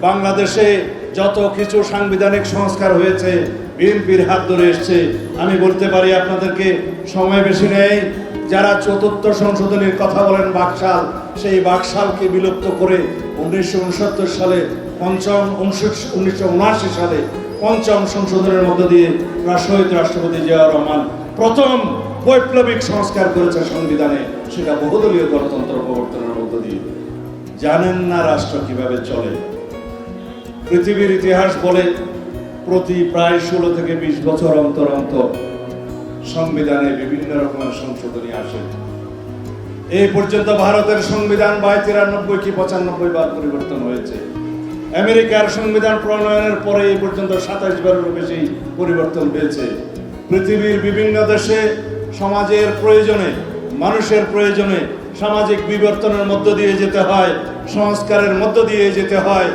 বাংলাদেশে যত কিছু সাংবিধানিক সংস্কার হয়েছে, বিএনপির হাত ধরে এসছে, আমি বলতে পারি আপনাদেরকে, সময় বেশি নেই। যারা চতুর্থ সংশোধনীর কথা বলেন বাকশাল, সেই বাকশালকে বিলুপ্ত করে উনিশশো উনসত্তর সালে, পঞ্চম উনিশশো উনআশি সালে, পঞ্চম সংশোধনের মধ্য দিয়ে শহীদ রাষ্ট্রপতি জিয়া রহমান প্রথম বৈপ্লবিক সংস্কার করেছে সংবিধানে। সেটা বহুদলীয় গণতন্ত্র প্রবর্তনের মধ্য দিয়ে। জানেন না রাষ্ট্র কীভাবে চলে? পৃথিবীর ইতিহাস বলে প্রতি প্রায় ষোলো থেকে বিশ বছর অন্তর অন্তর সংবিধানে বিভিন্ন রকমের সংশোধনী আসে। এই পর্যন্ত ভারতের সংবিধান বাই তিরানব্বই কি পঁচানব্বই বার পরিবর্তন হয়েছে। আমেরিকার সংবিধান প্রণয়নের পরে এই পর্যন্ত সাতাশ বারেরও বেশি পরিবর্তন হয়েছে। পৃথিবীর বিভিন্ন দেশে সমাজের প্রয়োজনে, মানুষের প্রয়োজনে সামাজিক বিবর্তনের মধ্য দিয়ে যেতে হয়, সংস্কারের মধ্য দিয়ে যেতে হয়